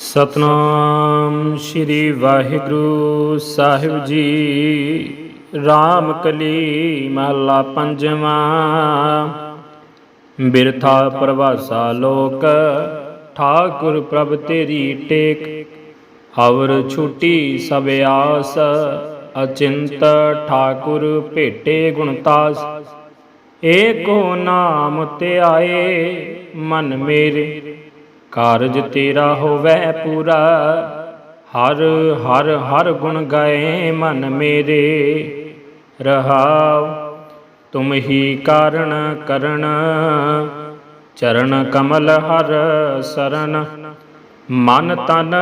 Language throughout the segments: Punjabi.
ਸਤਨਾਮ ਸ੍ਰੀ ਵਾਹਿਗੁਰੂ ਸਾਹਿਬ ਜੀ। RAM ਕਲੀ ਮਹਲਾ ਪੰਜਵਾਂ। ਬਿਰਥਾ ਪ੍ਰਵਾਸਾ ਲੋਕ, ਠਾਕੁਰ ਪ੍ਰਭ ਤੇਰੀ ਟੇਕ। ਹਵਰ ਛੁਟੀ ਸਭ ਆਸ, ਅਚਿੰਤ ਠਾਕੁਰ ਭੇਟੇ ਗੁਣਤਾਸ ਏਕੋ ਨਾਮ ਧਿਆਏ ਮਨ ਮੇਰੇ ਕਾਰਜ ਤੇਰਾ ਹੋਵੇ ਪੂਰਾ। ਹਰ ਹਰ ਹਰ ਗੁਣ ਗਾਏ ਮਨ ਮੇਰੇ। ਰਹਾਉ, ਤੁਮ ਹੀ ਕਾਰਣ ਕਰਨ। ਚਰਨ ਕਮਲ ਹਰ ਸਰਨ। ਮਨ ਤਨ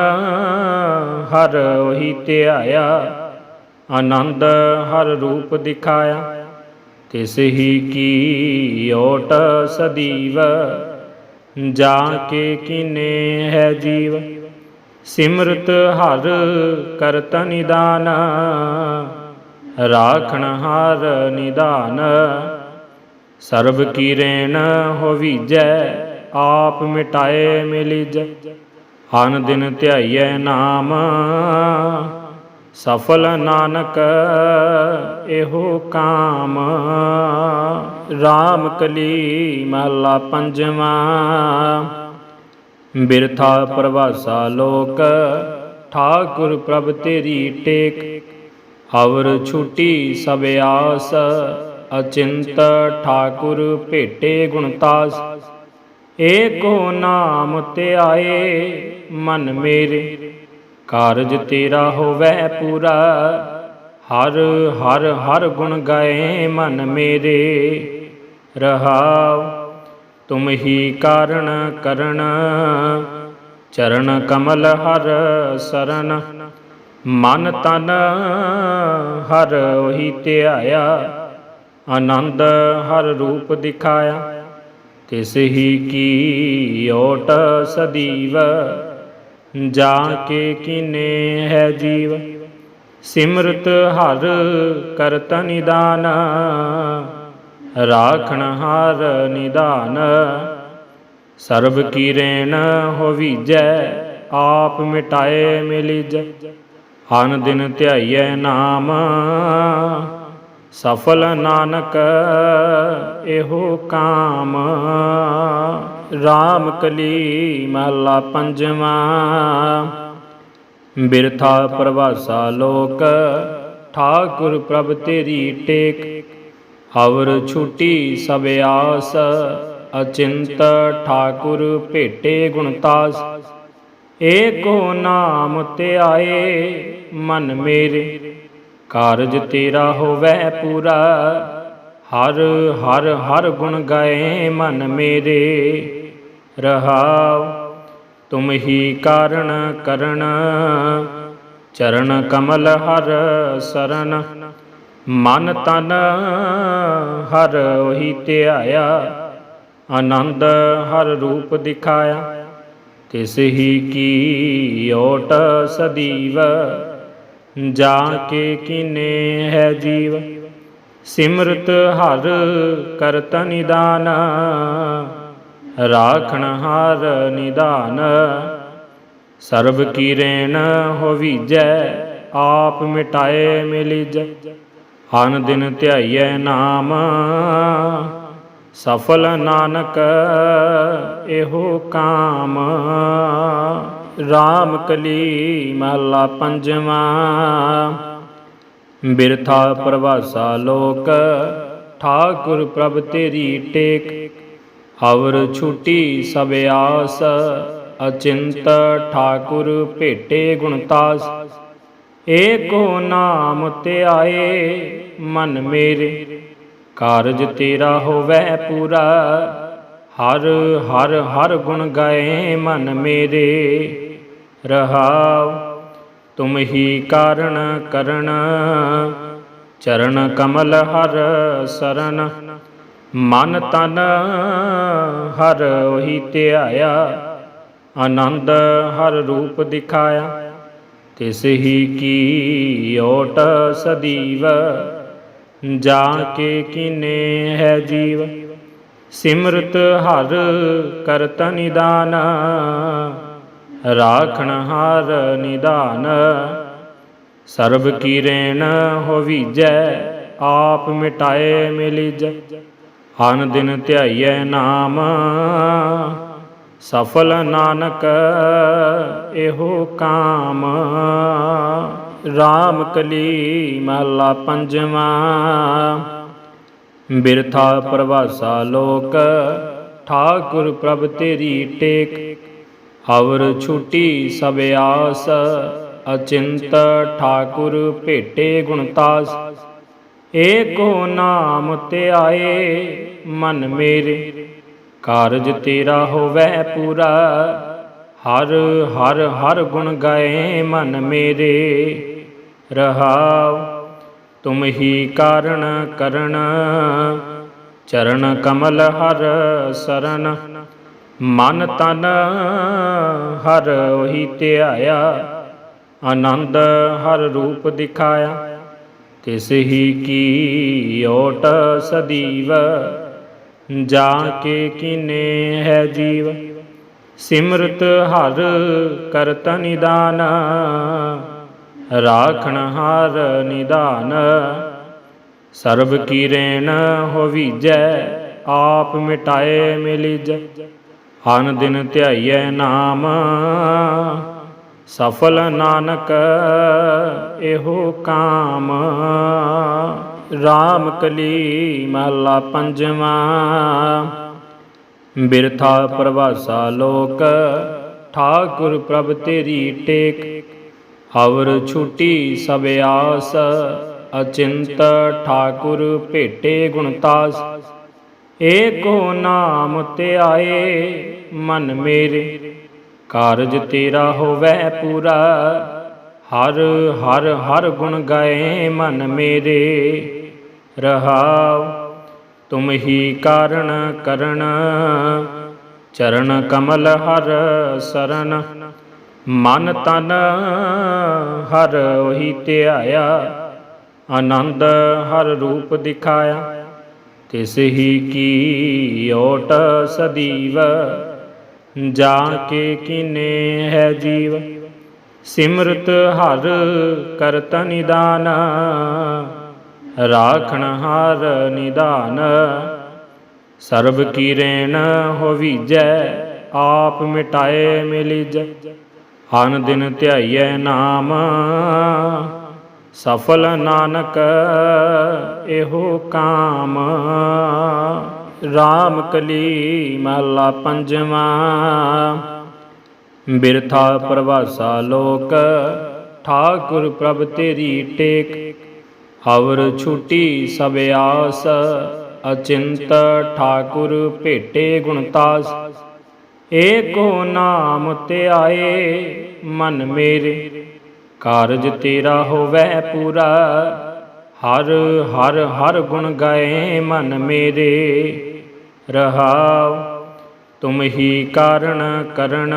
ਹਰ ਉਹੀ ਧਿਆਇਆ। ਆਨੰਦ ਹਰ ਰੂਪ ਦਿਖਾਇਆ। ਤਿਸ ਹੀ ਕੀ ਓਟ ਸਦੀਵ। ਜਾ ਕੇ ਕਿਨੇ ਹੈ ਜੀਵ? ਸਿਮਰਤ ਹਰ ਕਰਤ ਨਿਦਾਨ, ਰਾਖਣ ਹਰ ਨਿਦਾਨ। ਸਰਬ ਕੀ ਰੇਣ ਹੋਵੀਜੈ, ਆਪ ਮਿਟਾਏ ਮਿਲਿਜੈ। ਹਨ ਦਿਨ ਧਿਆਈਐ ਨਾਮ। ਸਫਲ ਨਾਨਕ, ਇਹੋ ਕਾਮ। RAM ਕਲੀ ਮਹਲਾ ਪੰਜਵਾਂ। ਬਿਰਥਾ ਪ੍ਰਵਾਸਾ ਲੋਕ, ਠਾਕੁਰ ਪ੍ਰਭ ਤੇਰੀ ਟੇਕ। ਹਵਰ ਛੁਟੀ ਸਭ ਆਸ, ਅਚਿੰਤ ਠਾਕੁਰ ਭੇਟੇ ਗੁਣਤਾਸ ਏਕੋ ਨਾਮ ਧਿਆਏ ਮਨ ਮੇਰੇ ਕਾਰਜ ਤੇਰਾ ਹੋਵੇ ਪੂਰਾ। ਹਰ ਹਰ ਹਰ ਗੁਣ ਗਾਏ ਮਨ ਮੇਰੇ। ਰਹਾਉ, ਤੁਮ ਹੀ ਕਾਰਣ ਕਰਨ। ਚਰਨ ਕਮਲ ਹਰ ਸਰਨ। ਮਨ ਤਨ ਹਰ ਉਹੀ ਧਿਆਇਆ। ਆਨੰਦ ਹਰ ਰੂਪ ਦਿਖਾਇਆ। ਤਿਸ ਹੀ ਕੀ ਓਟ ਸਦੀਵ। ਜਾ ਕੇ ਕਿਨੇ ਹੈ ਜੀਵ? ਸਿਮਰਤ ਹਰ ਕਰਤ ਨਿਦਾਨ, ਰਾਖਣ ਹਰ ਨਿਦਾਨ। ਸਰਬ ਕੀ ਰੇਣ ਹੋਵੀਜੈ, ਆਪ ਮਿਟਾਏ ਮਿਲਿਜੈ। ਹਨ ਦਿਨ ਧਿਆਈਐ ਨਾਮ, ਸਫਲ ਨਾਨਕ ਇਹੋ ਕਾਮ। RAM ਕਲੀ ਮਹਲਾ ਪੰਜਵਾਂ। ਬਿਰਥਾ ਪ੍ਰਵਾਸਾ ਲੋਕ, ਠਾਕੁਰ ਪ੍ਰਭ ਤੇਰੀ ਟੇਕ। ਹਵਰ ਛੁਟੀ ਸਭ ਆਸ, ਅਚਿੰਤ ਠਾਕੁਰ ਭੇਟੇ ਗੁਣਤਾਸ ਏਕੋ ਨਾਮ ਤੇ ਆਏ ਮਨ ਮੇਰੇ, ਕਾਰਜ ਤੇਰਾ ਹੋਵੇ ਪੂਰਾ। ਹਰ ਹਰ ਹਰ ਗੁਣ ਗਾਏ ਮਨ ਮੇਰੇ। ਰਹਾਉ, ਤੁਮ ਹੀ ਕਾਰਣ ਕਰਨ। ਚਰਨ ਕਮਲ ਹਰ ਸਰਨ, ਮਨ ਤਨ ਹਰ ਉਹੀ ਧਿਆਇਆ। ਆਨੰਦ ਹਰ ਰੂਪ ਦਿਖਾਇਆ, ਤਿਸ ਹੀ ਕੀ ਓਟ ਸਦੀਵ। ਜਾ ਕੇ ਕਿਨੇ ਹੈ ਜੀਵ, ਸਿਮਰਤ ਹਰ ਕਰਤ ਨਿਦਾਨ। ਰਾਖਣ ਹਰ ਨਿਦਾਨ, ਸਰਬ ਕੀ ਰੇਣ ਹੋਵੀਜੈ, ਆਪ ਮਿਟਾਏ ਮਿਲਿਜੈ। ਹਨ ਦਿਨ ਧਿਆਈਐ ਨਾਮ, ਸਫਲ ਨਾਨਕ ਇਹੋ ਕਾਮ। RAM ਕਲੀ ਮਹਲਾ ਪੰਜਵਾਂ, ਬਿਰਥਾ ਪ੍ਰਵਾਸਾ ਲੋਕ, ਠਾਕੁਰ ਪ੍ਰਭ ਤੇਰੀ ਟੇਕ। ਹਵਰ ਛੁਟੀ ਸਭ ਆਸ, ਅਚਿੰਤ ਠਾਕੁਰ ਭੇਟੇ ਗੁਣਤਾਸ ਏਕੋ ਨਾਮ ਧਿਆਏ ਮਨ ਮੇਰੇ, ਕਾਰਜ ਤੇਰਾ ਹੋਵੇ ਪੂਰਾ। ਹਰ ਹਰ ਹਰ ਗੁਣ ਗਾਏ ਮਨ ਮੇਰੇ, ਰਹਾਉ ਤੁਮ ਹੀ ਕਾਰਣ ਕਰਨ। ਚਰਨ ਕਮਲ ਹਰ ਸਰਨ ਮਨ ਤਨ ਹਰ ਉਹੀ ਧਿਆਇਆ, ਆਨੰਦ ਹਰ ਰੂਪ ਦਿਖਾਇਆ। ਤਿਸ ਹੀ ਕੀ ਓਟ ਸਦੀਵ ਜਾ ਕੇ ਕਿਨੇ ਹੈ ਜੀਵ। ਸਿਮਰਤ ਹਰ ਕਰਤ ਨਿਦਾਨ, ਰਾਖਣ ਹਾਰ ਨਿਧਾਨ ਸਰਬ ਕੀ ਰੇਣ ਹੋਵੀਜੈ, ਆਪ ਮਿਟਾਏ ਮਿਲੀਜੈ। ਹਨ ਦਿਨ ਧਿਆਈਐ ਨਾਮ, ਸਫਲ ਨਾਨਕ ਇਹੋ ਕਾਮ। RAM ਕਲੀ ਮਹਲਾ ਪੰਜਵਾਂ, ਬਿਰਥਾ ਪ੍ਰਵਾਸਾ ਲੋਕ, ਠਾਕੁਰ ਪ੍ਰਭ ਤੇਰੀ ਟੇਕ। ਹਵਰ ਛੁਟੀ ਸਭ ਆਸ, ਅਚਿੰਤ ਠਾਕੁਰ ਭੇਟੇ ਗੁਣਤਾਸ ਏਕੋ ਨਾਮ ਤੇ ਆਏ ਮਨ ਮੇਰੇ, ਕਾਰਜ ਤੇਰਾ ਹੋਵੇ ਪੂਰਾ। ਹਰ ਹਰ ਹਰ ਗੁਣ ਗਾਏ ਮਨ ਮੇਰੇ, ਰਹਾਉ ਤੁਮ ਹੀ ਕਾਰਣ ਕਰਨ। ਚਰਨ ਕਮਲ ਹਰ ਸਰਨ, ਮਨ ਤਨ ਹਰ ਉਹੀ ਧਿਆਇਆ। ਆਨੰਦ ਹਰ ਰੂਪ ਦਿਖਾਇਆ, ਤਿਸ ਹੀ ਕੀ ਓਟ ਸਦੀਵ। ਜਾ ਕੇ ਕਿਨੇ ਹੈ ਜੀਵ? ਸਿਮਰਤ ਹਰ ਕਰਤ ਨਿਦਾਨ, ਰਾਖਣ ਹਰ ਨਿਦਾਨ। ਸਰਬ ਕੀ ਰੇਣ ਹੋਵੀਜੈ, ਆਪ ਮਿਟਾਏ ਮਿਲੀਜੈ। ਹਨ ਦਿਨ ਧਿਆਈਐ ਨਾਮ, ਸਫਲ ਨਾਨਕ ਇਹੋ ਕਾਮ। RAM ਕਲੀ ਮਹਲਾ ਪੰਜਵਾਂ। ਬਿਰਥਾ ਪ੍ਰਵਾਸਾ ਲੋਕ, ਠਾਕੁਰ ਪ੍ਰਭ ਤੇਰੀ ਟੇਕ। ਹਵਰ ਛੁਟੀ ਸਭ ਆਸ, ਅਚਿੰਤ ਠਾਕੁਰ ਭੇਟੇ ਗੁਣਤਾਸ ਏਕੋ ਨਾਮ ਤੇ ਆਏ ਮਨ ਮੇਰੇ, ਕਾਰਜ ਤੇਰਾ ਹੋਵੇ ਪੂਰਾ। ਹਰ ਹਰ ਹਰ ਗੁਣ ਗਾਏ ਮਨ ਮੇਰੇ। ਰਹਾਉ, ਤੁਮ ਹੀ ਕਾਰਣ ਕਰਨ। ਚਰਨ ਕਮਲ ਹਰ ਸਰਨ, ਮਨ ਤਨ ਹਰ ਉਹੀ ਧਿਆਇਆ। ਆਨੰਦ ਹਰ ਰੂਪ ਦਿਖਾਇਆ, ਤਿਸ ਹੀ ਕੀ ਓਟ ਸਦੀਵ। ਜਾ ਕੇ ਕਿਨੇ ਹੈ ਜੀਵ, ਸਿਮਰਤ ਹਰ ਕਰਤ ਨਿਦਾਨ। ਰਾਖਣ ਹਾਰ ਨਿਦਾਨ, ਸਰਬ ਕੀ ਰੇਣ ਹੋਵੀਜੈ, ਆਪ ਮਿਟਾਏ ਮਿਲੀਜੈ। ਹਨ ਦਿਨ ਧਿਆਈਐ ਨਾਮ, ਸਫਲ ਨਾਨਕ ਇਹੋ ਕਾਮ। RAM ਕਲੀ ਮਹਲਾ ਪੰਜਵਾਂ, ਬਿਰਥਾ ਪ੍ਰਵਾਸਾ ਲੋਕ, ਠਾਕੁਰ ਪ੍ਰਭ ਤੇਰੀ ਟੇਕ। ਹਵਰ ਛੁਟੀ ਸਭ ਆਸ, ਅਚਿੰਤ ਠਾਕੁਰ ਭੇਟੇ ਗੁਣਤਾਸ ਏਕੋ ਨਾਮ ਤੇ ਆਏ ਮਨ ਮੇਰੇ, ਕਾਰਜ ਤੇਰਾ ਹੋਵੇ ਪੂਰਾ। ਹਰ ਹਰ ਹਰ ਗੁਣ ਗਾਏ ਮਨ ਮੇਰੇ, ਰਹਾਉ ਤੁਮ ਹੀ ਕਾਰਣ ਕਰਨ।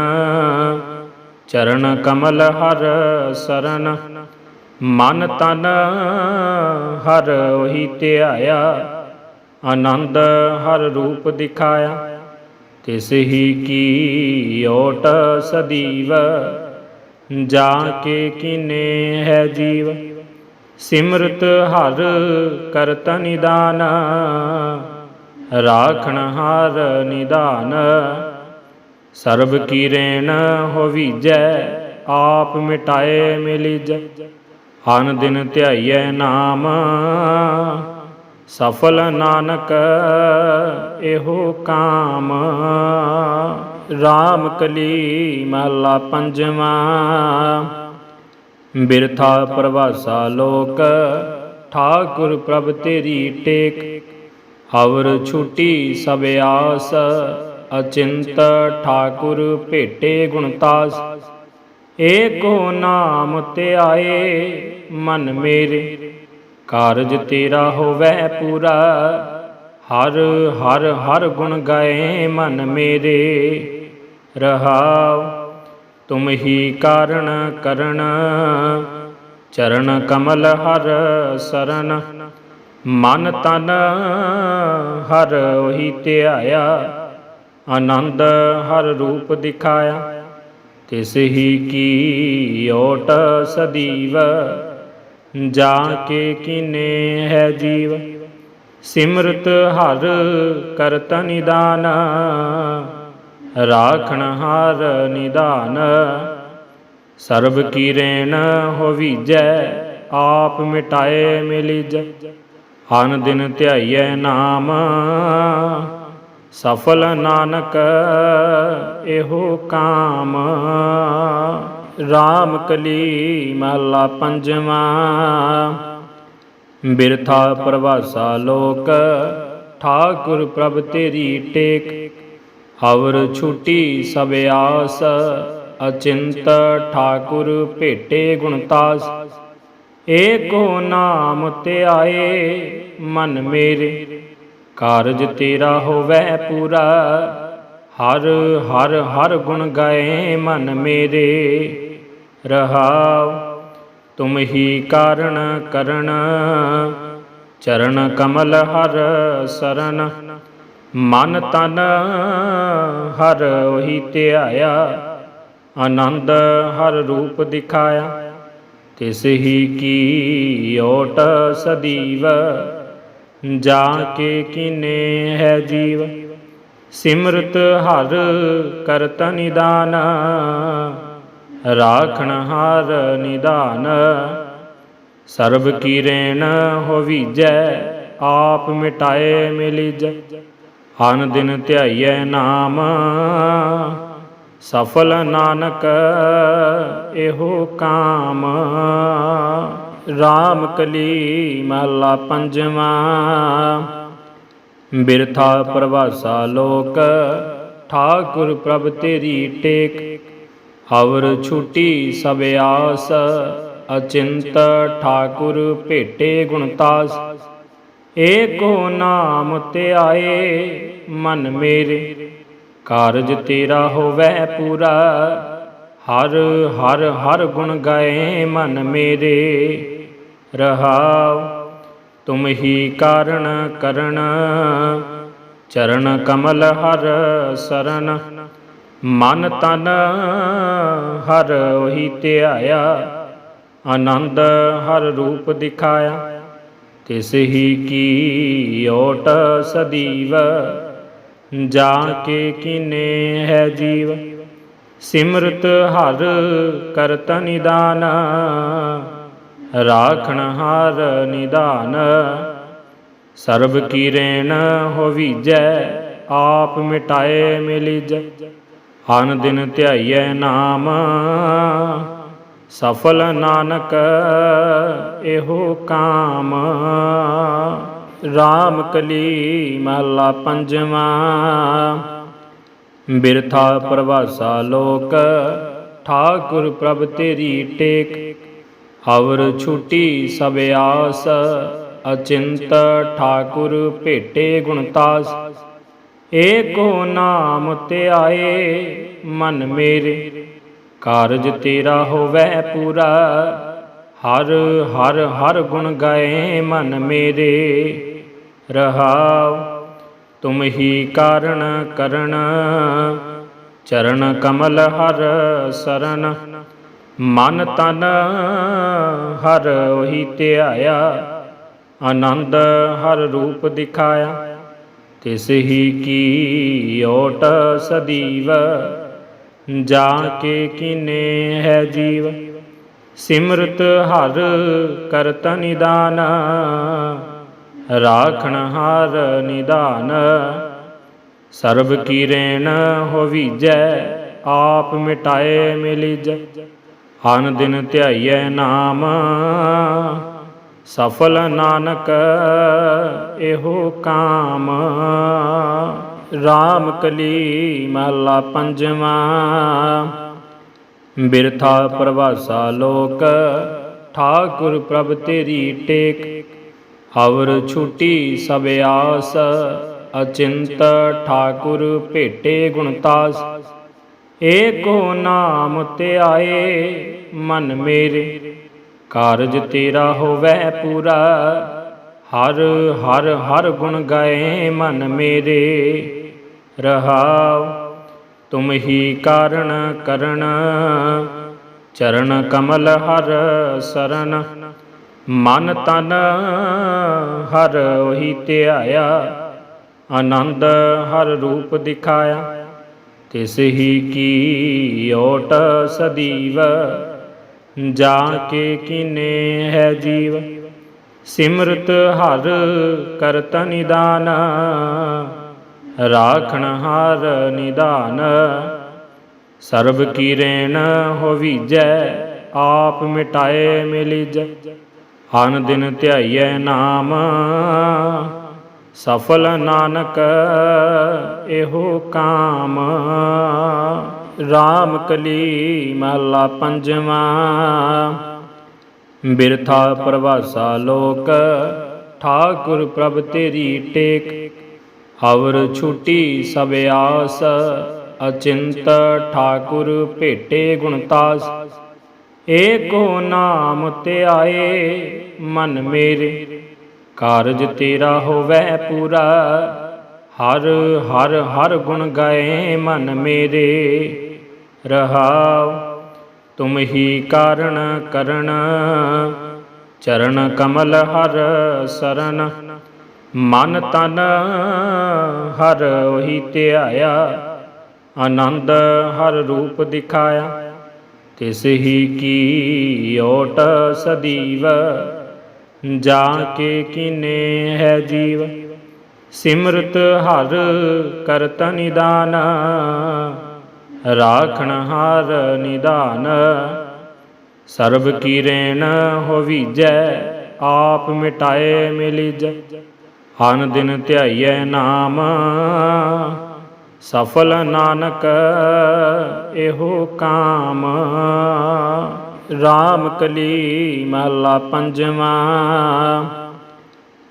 ਚਰਨ ਕਮਲ ਹਰ ਸਰਨ ਮਨ ਤਨ ਹਰ ਉਹੀ ਧਿਆਇਆ, ਆਨੰਦ ਹਰ ਰੂਪ ਦਿਖਾਇਆ। ਤਿਸ ਹੀ ਕੀ ਓਟ ਸਦੀਵ ਜਾ ਕੇ ਕਿਨੇ ਹੈ ਜੀਵ। ਸਿਮਰਤ ਹਰ ਕਰਤ ਨਿਦਾਨ, ਰਾਖਣ ਹਰ ਨਿਦਾਨ। ਸਰਬ ਕੀ ਰੇਣ ਹੋਵੀਜੈ, ਆਪ ਮਿਟਾਏ ਮਿਲੀਜੈ। ਹਨ ਦਿਨ ਧਿਆਈਐ ਨਾਮ, ਸਫਲ ਨਾਨਕ ਇਹੋ ਕਾਮ। RAM ਕਲੀ ਮਹਲਾ ਪੰਜਵਾਂ, ਬਿਰਥਾ ਪ੍ਰਵਾਸਾ ਲੋਕ, ਠਾਕੁਰ ਪ੍ਰਭ ਤੇਰੀ ਟੇਕ। ਹਵਰ ਛੁਟੀ ਸਭ ਆਸ, ਅਚਿੰਤ ਠਾਕੁਰ ਭੇਟੇ ਗੁਣਤਾਸ ਏਕੋ ਨਾਮ ਤੇ ਆਏ ਮਨ ਮੇਰੇ, ਕਾਰਜ ਤੇਰਾ ਹੋਵੇ ਪੂਰਾ। ਹਰ ਹਰ ਹਰ ਗੁਣ ਗਾਏ ਮਨ ਮੇਰੇ, ਰਹਾਉ ਤੁਮ ਹੀ ਕਾਰਣ ਕਰਨ। ਚਰਨ ਕਮਲ ਹਰ ਸਰਨ, ਮਨ ਤਨ ਹਰ ਉਹੀ ਧਿਆਇਆ। ਆਨੰਦ ਹਰ ਰੂਪ ਦਿਖਾਇਆ। ਤਿਸ ਹੀ ਕੀ ਓਟ ਸਦੀਵ ਜਾ ਕੇ ਕੀਨੇ ਹੈ ਜੀਵ? ਸਿਮਰਤ ਹਰ ਕਰਤ ਨਿਦਾਨ, ਰਾਖਣ ਹਰ ਨਿਦਾਨ। ਸਰਬ ਕੀ ਰੇਣ ਹੋਵੀਜੈ, ਆਪ ਮਿਟਾਏ ਮਿਲਿਜੈ। ਹਨ ਦਿਨ ਧਿਆਈਐ ਨਾਮ। ਸਫਲ ਨਾਨਕ, ਇਹੋ ਕਾਮ। RAM ਕਲੀ ਮਹਲਾ ਪੰਜਵਾਂ। ਬਿਰਥਾ ਪ੍ਰਵਾਸਾ ਲੋਕ, ਠਾਕੁਰ ਪ੍ਰਭ ਤੇਰੀ ਟੇਕ। ਹਵਰ ਛੁਟੀ ਸਭ ਆਸ, ਅਚਿੰਤ ਠਾਕੁਰ ਭੇਟੇ ਗੁਣਤਾਸ ਏਕੋ ਨਾਮ ਧਿਆਏ ਮਨ ਮੇਰੇ ਕਾਰਜ ਤੇਰਾ ਹੋਵੇ ਪੂਰਾ। ਹਰ ਹਰ ਹਰ ਗੁਣ ਗਾਏ ਮਨ ਮੇਰੇ। ਰਹਾਉ, ਤੁਮ ਹੀ ਕਾਰਣ ਕਰਨ। ਚਰਨ ਕਮਲ ਹਰ ਸਰਨ। ਮਨ ਤਨ ਹਰ ਉਹੀ ਧਿਆਇਆ। ਆਨੰਦ ਹਰ ਰੂਪ ਦਿਖਾਇਆ। ਤਿਸ ਹੀ ਕੀ ਓਟ ਸਦੀਵ। ਜਾ ਕੇ ਕੀਨੇ ਹੈ ਜੀਵ? ਸਿਮਰਤ ਹਰ ਕਰਤ ਨਿਦਾਨ, ਰਾਖਣ ਹਰ ਨਿਦਾਨ। ਸਰਬ ਕੀ ਰੇਣ ਹੋਵੀਜੈ, ਆਪ ਮਿਟਾਏ ਮਿਲਿਜੈ। ਹਨ ਦਿਨ ਧਿਆਈਐ ਨਾਮ, ਸਫਲ ਨਾਨਕ ਇਹੋ ਕਾਮ। RAM ਕਲੀ ਮਹਲਾ ਪੰਜਵਾਂ। ਬਿਰਥਾ ਪ੍ਰਵਾਸਾ ਲੋਕ, ਠਾਕੁਰ ਪ੍ਰਭ ਤੇਰੀ ਟੇਕ। ਹਵਰ ਛੁਟੀ ਸਭ ਆਸ, ਅਚਿੰਤ ਠਾਕੁਰ ਭੇਟੇ ਗੁਣਤਾਸ ਏਕੋ ਨਾਮ ਤੇ ਆਏ ਮਨ ਮੇਰੇ, ਕਾਰਜ ਤੇਰਾ ਹੋਵੇ ਪੂਰਾ। ਹਰ ਹਰ ਹਰ ਗੁਣ ਗਾਏ ਮਨ ਮੇਰੇ, ਰਹਾਉ ਤੁਮ ਹੀ ਕਾਰਣ ਕਰਨ। ਚਰਨ ਕਮਲ ਹਰ ਸਰਨ, ਮਨ ਤਨ ਹਰ ਉਹੀ ਧਿਆਇਆ। ਆਨੰਦ ਹਰ ਰੂਪ ਦਿਖਾਇਆ, ਤਿਸ ਹੀ ਕੀ ਓਟ ਸਦੀਵ। ਜਾ ਕੇ ਕੀਨੇ ਹੈ ਜੀਵ? ਸਿਮਰਤ ਹਰ ਕਰਤ ਨਿਦਾਨ, ਰਾਖਣ ਹਰ ਨਿਦਾਨ। ਸਰਬ ਕੀ ਰੇਣ ਹੋਵੀਜੈ, ਆਪ ਮਿਟਾਏ ਮਿਲਿਜੈ। ਹਨ ਦਿਨ ਧਿਆਈਐ ਨਾਮ, ਸਫਲ ਨਾਨਕ ਇਹੋ ਕਾਮ। RAM ਕਲੀ ਮਹਲਾ ਪੰਜਵਾਂ ਬਿਰਥਾ ਪ੍ਰਵਾਸਾ ਲੋਕ, ਠਾਕੁਰ ਪ੍ਰਭ ਤੇਰੀ ਟੇਕ। ਹਵਰ ਛੁਟੀ ਸਭ ਆਸ, ਅਚਿੰਤ ਠਾਕੁਰ ਭੇਟੇ ਗੁਣਤਾਸ ਏਕੋ ਨਾਮ ਧਿਆਏ ਮਨ ਮੇਰੇ, ਕਾਰਜ ਤੇਰਾ ਹੋਵੇ ਪੂਰਾ। ਹਰ ਹਰ ਹਰ ਗੁਣ ਗਾਏ ਮਨ ਮੇਰੇ, ਰਹਾਉ ਤੁਮ ਹੀ ਕਾਰਣ ਕਰਨ। ਚਰਨ ਕਮਲ ਹਰ ਸਰਨ। ਮਨ ਤਨ ਹਰ ਉਹੀ ਧਿਆਇਆ। ਆਨੰਦ ਹਰ ਰੂਪ ਦਿਖਾਇਆ। ਤਿਸ ਹੀ ਕੀ ਓਟ ਸਦੀਵ। ਜਾਣ ਕੇ ਕੀਨੇ ਹੈ ਜੀਵ। ਸਿਮਰਤ ਹਰ ਕਰਤ ਨਿਦਾਨ। ਰਾਖਣ ਹਰ ਨਿਦਾਨ, ਸਰਬ ਕੀ ਰੇਣ ਹੋਵੀਜੈ, ਆਪ ਮਿਟਾਏ ਮਿਲਿਜੈ। ਹਨ ਦਿਨ ਧਿਆਈਐ ਨਾਮ, ਸਫਲ ਨਾਨਕ ਇਹੋ ਕਾਮ। RAM ਕਲੀ ਮਹਲਾ ਪੰਜਵਾਂ, ਬਿਰਥਾ ਪ੍ਰਵਾਸਾ ਲੋਕ, ਠਾਕੁਰ ਪ੍ਰਭ ਤੇਰੀ ਟੇਕ। ਹਵਰ ਛੁਟੀ ਸਭ ਆਸ, ਅਚਿੰਤ ਠਾਕੁਰ ਭੇਟੇ ਗੁਣਤਾਸ ਏਕੋ ਨਾਮ ਧਿਆਏ ਮਨ ਮੇਰੇ, ਕਾਰਜ ਤੇਰਾ ਹੋਵੇ ਪੂਰਾ। ਹਰ ਹਰ ਹਰ ਗੁਣ ਗਏ ਮਨ ਮੇਰੇ, ਰਹਾਉ ਤੁਮ ਹੀ ਕਾਰਣ ਕਰਨ। ਚਰਨ ਕਮਲ ਹਰ ਸਰਨ ਮਨ ਤਨ ਹਰ ਉਹੀ ਧਿਆਇਆ, ਆਨੰਦ ਹਰ ਰੂਪ ਦਿਖਾਇਆ। ਤਿਸ ਹੀ ਕੀ ਓਟ ਸਦੀਵ ਜਾ ਕੇ ਕੀਨੇ ਹੈ ਜੀਵ। ਸਿਮਰਤ ਹਰ ਕਰਤ ਨਿਦਾਨ, ਰਾਖਣ ਹਰ ਨਿਦਾਨ। ਸਰਬ ਕੀ ਰੇਣ ਹੋਵੀਜੈ, ਆਪ ਮਿਟਾਏ ਮਿਲਿਜੈ। ਹਨ ਦਿਨ ਧਿਆਈਐ ਨਾਮ, ਸਫਲ ਨਾਨਕ ਇਹੋ ਕਾਮ। RAM ਕਲੀ ਮਹਲਾ ਪੰਜਵਾਂ, ਬਿਰਥਾ ਪ੍ਰਵਾਸਾ ਲੋਕ, ਠਾਕੁਰ ਪ੍ਰਭ ਤੇਰੀ ਟੇਕ। ਹਵਰ ਛੁਟੀ ਸਭ ਆਸ, ਅਚਿੰਤ ਠਾਕੁਰ ਭੇਟੇ ਗੁਣਤਾਸ ਏਕੋ ਨਾਮ ਧਿਆਏ ਮਨ ਮੇਰੇ, ਕਾਰਜ ਤੇਰਾ ਹੋਵੇ ਪੂਰਾ। ਹਰ ਹਰ ਹਰ ਗੁਣ ਗਾਏ ਮਨ ਮੇਰੇ, ਰਹਾਉ ਤੁਮ ਹੀ ਕਾਰਣ ਕਰਨ। ਚਰਨ ਕਮਲ ਹਰ ਸਰਨ, ਮਨ ਤਨ ਹਰ ਉਹੀ ਧਿਆਇਆ। ਆਨੰਦ ਹਰ ਰੂਪ ਦਿਖਾਇਆ। ਤਿਸ ਹੀ ਕੀ ਓਟ ਸਦੀਵ ਜਾ ਕੇ ਕੀਨੇ ਹੈ ਜੀਵ? ਸਿਮਰਤ ਹਰ ਕਰਤ ਨਿਦਾਨ, ਰਾਖਣ ਹਰ ਨਿਦਾਨ। ਸਰਬ ਕੀ ਰੇਣ ਹੋਵੀਜੈ, ਆਪ ਮਿਟਾਏ ਮਿਲਿਜੈ। ਹਨ ਦਿਨ ਧਿਆਈਐ ਨਾਮ ਸਫਲ ਨਾਨਕ, ਇਹੋ ਕਾਮ। RAM ਕਲੀ ਮਹਲਾ ਪੰਜਵਾਂ।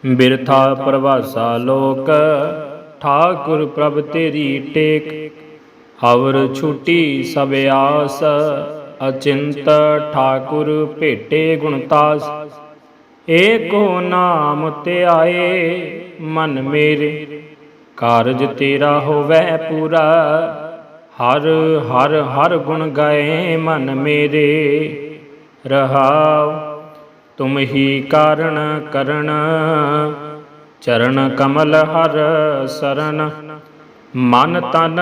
ਬਿਰਥਾ ਪ੍ਰਵਾਸਾ ਲੋਕ, ਠਾਕੁਰ ਪ੍ਰਭ ਤੇਰੀ ਟੇਕ। ਹਵਰ ਛੁਟੀ ਸਭ ਆਸ, ਅਚਿੰਤ ਠਾਕੁਰ ਭੇਟੇ ਗੁਣਤਾਸ ਏਕੋ ਨਾਮ ਧਿਆਏ ਮਨ ਮੇਰੇ ਕਾਰਜ ਤੇਰਾ ਹੋਵੈ ਪੂਰਾ। ਹਰ ਹਰ ਹਰ ਗੁਣ ਗਾਏ ਮਨ ਮੇਰੇ। ਰਹਾਉ, ਤੁਮ ਹੀ ਕਾਰਣ ਕਰਨ। ਚਰਨ ਕਮਲ ਹਰ ਸਰਨ। ਮਨ ਤਨ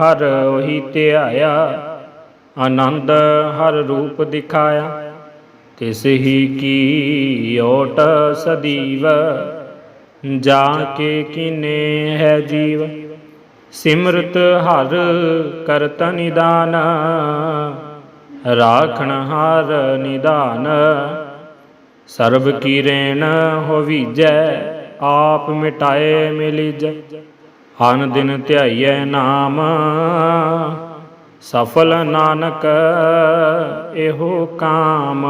ਹਰ ਉਹੀ ਧਿਆਇਆ। ਆਨੰਦ ਹਰ ਰੂਪ ਦਿਖਾਇਆ। ਤਿਸ ਹੀ ਕੀ ਓਟ ਸਦੀਵ। ਜਾ ਕੇ ਕੀਨੇ ਹੈ ਜੀਵ? ਸਿਮਰਤ ਹਰ ਕਰਤ ਨਿਦਾਨ, ਰਾਖਣ ਹਰ ਨਿਦਾਨ। ਸਰਬ ਕੀ ਰੇਣ ਹੋਵੀਜੈ, ਆਪ ਮਿਟਾਏ ਮਿਲਿਜੈ। ਹਨ ਦਿਨ ਧਿਆਈਐ ਨਾਮ, ਸਫਲ ਨਾਨਕ ਇਹੋ ਕਾਮ।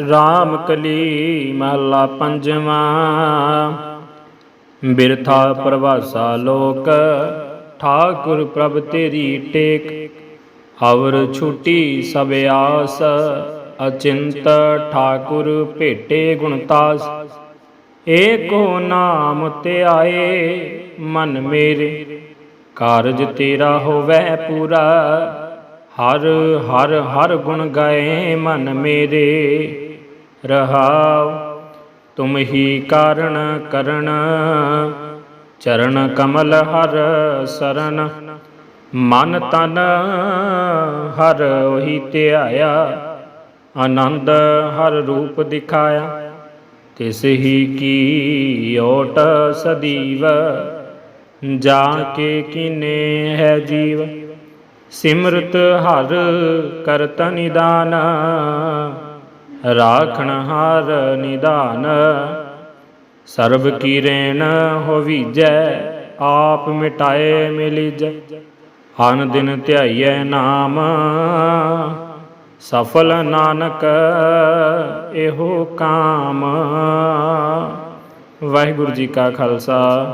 RAM ਕਲੀ ਮਹਲਾ ਪੰਜਵਾਂ। ਬਿਰਥਾ ਪ੍ਰਵਾਸਾ ਲੋਕ, ਠਾਕੁਰ ਪ੍ਰਭ ਤੇਰੀ ਟੇਕ। ਹਵਰ ਛੁਟੀ ਸਭ ਆਸ, ਅਚਿੰਤ ਠਾਕੁਰ ਭੇਟੇ ਗੁਣਤਾਸ ਏਕੋ ਨਾਮ ਤੇ ਆਏ ਮਨ ਮੇਰੇ, ਕਾਰਜ ਤੇਰਾ ਹੋਵੇ ਪੂਰਾ। ਹਰ ਹਰ ਹਰ ਗੁਣ ਗਾਏ ਮਨ ਮੇਰੇ। ਰਹਾਉ, ਤੁਮ ਹੀ ਕਾਰਣ ਕਰਨ। ਚਰਨ ਕਮਲ ਹਰ ਸਰਨ, ਮਨ ਤਨ ਹਰ ਉਹੀ ਧਿਆਇਆ। ਆਨੰਦ ਹਰ ਰੂਪ ਦਿਖਾਇਆ ਤਿਸ ਹੀ ਕੀ ਓਟ ਸਦੀਵ। ਜਾ ਕੇ ਕੀਨੇ ਹੈ ਜੀਵ, ਸਿਮਰਤ ਹਰ ਕਰਤ ਨਿਦਾਨ। ਰਾਖਣ ਹਰ ਨਿਦਾਨ ਸਰਬ ਕੀ ਰੇਣ ਹੋਵੀਜੈ, ਆਪ ਮਿਟਾਏ ਮਿਲਿਜੈ। ਹਨ ਦਿਨ ਧਿਆਈਐ ਨਾਮ। ਸਫਲ ਨਾਨਕ ਇਹੋ ਕਾਮ। ਵਾਹਿਗੁਰੂ ਜੀ ਕਾ ਖਾਲਸਾ,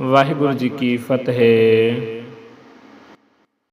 ਵਾਹਿਗੁਰੂ ਜੀ ਕੀ ਫਤਿਹ।